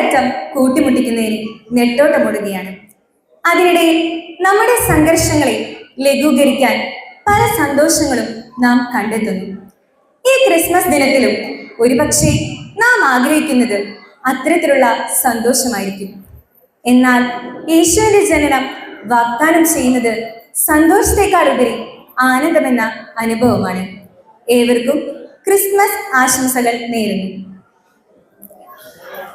അങ്ങേയറ്റം കൂട്ടിമുട്ടിക്കുന്നതിന് നെട്ടോട്ടമോടുകയാണ് അതിനിടയിൽ നമ്മുടെ സംഘർഷങ്ങളെ ലഘൂകരിക്കാൻ പല സന്തോഷങ്ങളും നാം കണ്ടെത്തുന്നു. ഈ ക്രിസ്മസ് ദിനത്തിലും ഒരുപക്ഷെ നാം ആഗ്രഹിക്കുന്നത് അത്തരത്തിലുള്ള സന്തോഷമായിരിക്കും. എന്നാൽ യേശുവിന്റെ ജനനം വാഗ്ദാനം ചെയ്യുന്നത് സന്തോഷത്തെക്കാൾ ഉപരി ആനന്ദമെന്ന അനുഭവമാണ്. ഏവർക്കും ക്രിസ്മസ് ആശംസകൾ നേരുന്നു.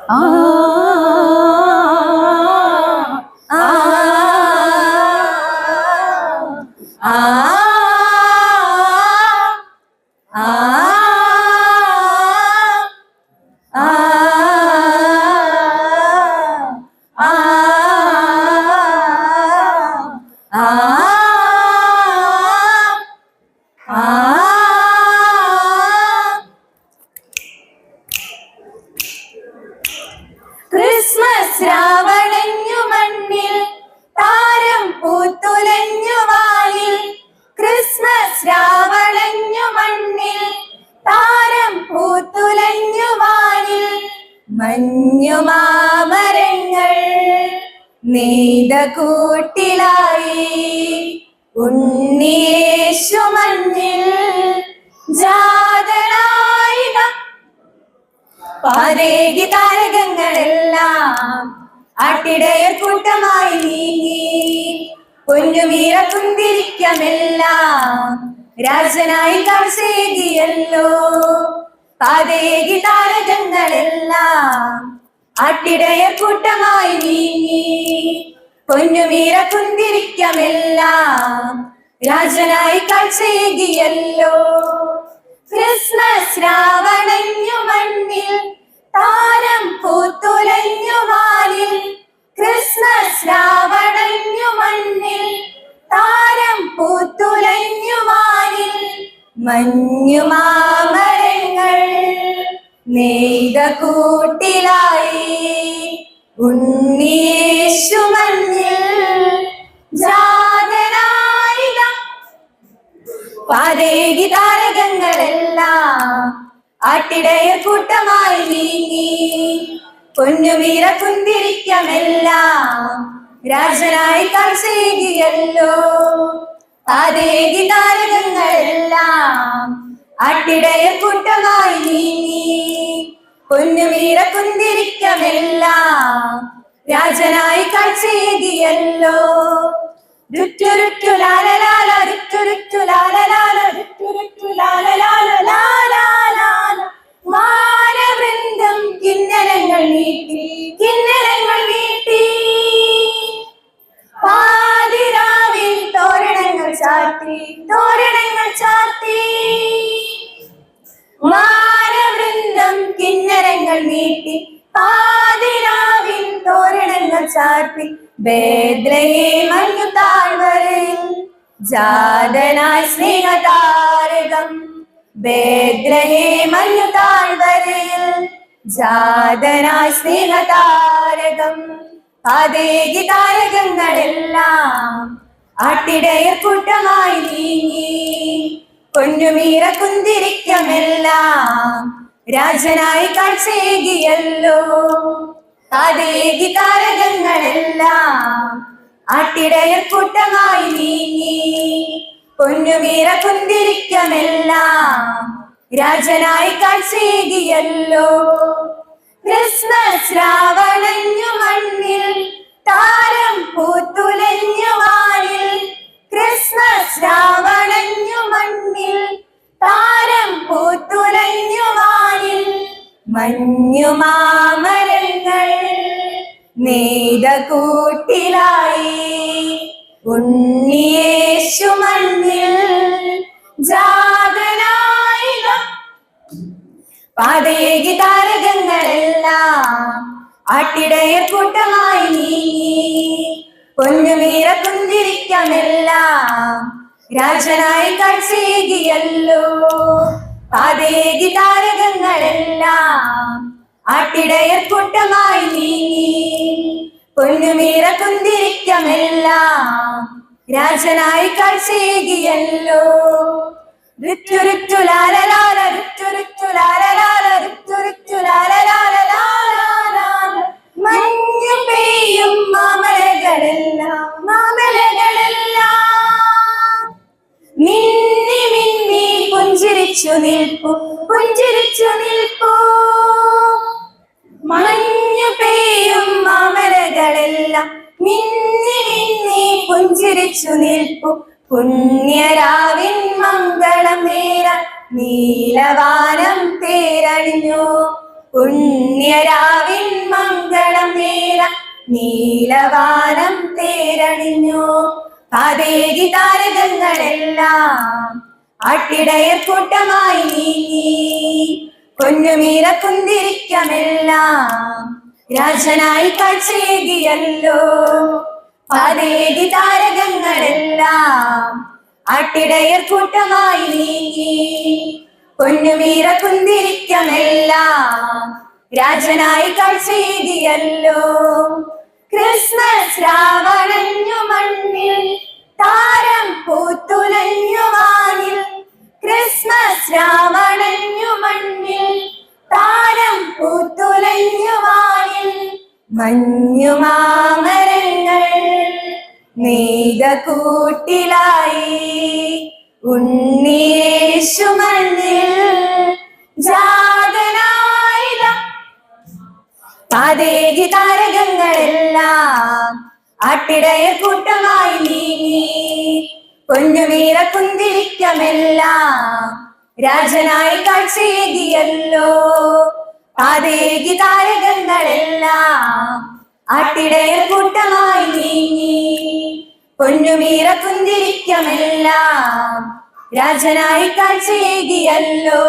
啊。നെയ്ത കൂട്ടിലായി ഉണ്ണിയേശു മഞ്ഞിൽ ജാതനായി പാതേകി താരകങ്ങളെല്ലാം ആട്ടിടയർ കൂട്ടമായി നീങ്ങി. പൊന്നുമീറ കുന്തിരിക്കമെല്ലാം രാജനായി കാഴ്ചയേകിയല്ലോ പാതേകി താരകങ്ങളെല്ലാം ആട്ടിടയർ കൂട്ടമായി നീങ്ങി. പൊന്നുമീറ കുന്തിരിക്കമെല്ലാം രാജനായി കാഴ്ചയേകിയല്ലോ ക്രിസ്മസ് രാവണഞ്ഞു മണ്ണിൽ താരം പൂത്തുലഞ്ഞു വാലിൽ. ക്രിസ്മസ് രാവണഞ്ഞു മണ്ണിൽ താരം പൂത്തുലഞ്ഞു വാലിൽ. മഞ്ഞു മാമരങ്ങൾ നെയ്ത കൂട്ടിലായി. ഉണ്ണിയേശു മഞ്ഞിൽ ജാതനായിക പാതേകി താരകങ്ങളെല്ലാം ആട്ടിടയ കൂട്ടമായി നീങ്ങി. പൊന്നുമീറ കുന്തിരിക്കമെല്ലാം രാജനായി കാഴ്ചയേകിയല്ലോ. പാതേകി താരകങ്ങളെല്ലാം ആട്ടിടയ കൂട്ടമായി നീങ്ങി. പൊന്നുമീറ കുന്തിരിക്കമെല്ലാം രാജനായി കാഴ്ചയേകിയല്ലോ. രുറ്റുരുറ്റു ലാലലാല ലാലാല മാനവൃന്ദം തോരണങ്ങൾ ചാത്തി തോരണങ്ങൾ ചാത്തി നീട്ടി പാതിരാവിൻ തോരണങ്ങൾ ചാർത്തി ബേദ്രയെ മഞ്ഞു താഴ്വരയിൽ ജാതനായി സ്നേഹതാരകം. ബേദ്രയെ മഞ്ഞു താഴ്വരയിൽ ജാതനായി സ്നേഹതാരകം. അതേകി താരകങ്ങളെല്ലാം ആട്ടിടയർ കൂട്ടമായി നീങ്ങി. പൊന്നുമീറ കുന്തിരിക്കമെല്ലാം രാജനായി കാഴ്ചയേകിയല്ലോ. താതേകി താരകങ്ങളെല്ലാം ആട്ടിടയർ കൂട്ടമായി നീങ്ങി. പൊന്നുവീര കുന്തിരിക്കമെല്ലാം രാജനായി കാഴ്ചയേകിയല്ലോ. ക്രിസ്മസ് രാവണഞ്ഞു മണ്ണിൽ താരം പൂത്തുലഞ്ഞു വാനിൽ ക്രിസ്മസ് രാവണഞ്ഞു മഞ്ഞുമാമരങ്ങൾ നീടകൂട്ടിലായി കൂട്ടിലായി ഉണ്ണിയേശു മണ്ണിൽ ജാതനായി പാതയേകി താരകങ്ങളെല്ലാം ആട്ടിടയ കൂട്ടമായി നീങ്ങി. പൊന്നുമീറ കുന്തിരിക്കമെല്ലാം രാജനായി കാഴ്ചയേകിയല്ലോ പാതയേകി താരകങ്ങളെല്ലാം ആട്ടിടയർ കൂട്ടമായി നീങ്ങി. പൊന്നുമീറ കുന്തിരിക്കമെല്ലാം രാജനായി കാഴ്ചയേകിയല്ലോ. ഋറ്റുരുറ്റു ലാലലാല ഋറ്റുരുറ്റു ലാലലാല ഋറ്റുരുറ്റു ലാലലാല ലാലാലാല പുഞ്ചിരിച്ചു നിൽപ്പു പുഞ്ചിരിച്ചു നിൽപ്പു. മഞ്ഞു പെയ്യും മാമലകളെല്ലാം മിന്നി മിന്നി പുഞ്ചിരിച്ചു നിൽപ്പു. പുണ്യരാവിൻ മംഗളം നേരാൻ നീലവാനം തേരണിഞ്ഞു. പുണ്യരാവിൻ മംഗളം നേരാൻ നീലവാനം തേരണിഞ്ഞു. പതേകി താരകങ്ങളെല്ലാം ആട്ടിടയർ കൂട്ടമായി നീങ്ങി. പൊന്നുമീര കുന്തിരിക്കമെല്ലാം രാജനായി കാഴ്ചയേകിയല്ലോ. പാതേകി താരകങ്ങളെല്ലാം ആട്ടിടയർ കൂട്ടമായി നീങ്ങി. പൊന്നുമീര കുന്തിരിക്കമെല്ലാം രാജനായി കാഴ്ചയേകിയല്ലോ. ക്രിസ്മസ് രാവണഞ്ഞു മണ്ണിൽ നീത കൂട്ടിലായി ഉണ്ണീശു മണ്ണിൽ ജാതനായിത. പാതേകി താരകങ്ങളെല്ലാം ആട്ടിടയ കൂട്ടമായി നീങ്ങി. കൊഞ്ഞുമീറ കുന്തിരിക്കമെല്ലാം രാജനായി കാഴ്ചയേകിയല്ലോ. പാതേകി താരകങ്ങളെല്ലാം ആട്ടിടയ കൂട്ടമായി നീങ്ങി. പൊന്നുമീറ കുന്തിരിക്കമെല്ലാം രാജനായി കാഴ്ചയേകിയല്ലോ.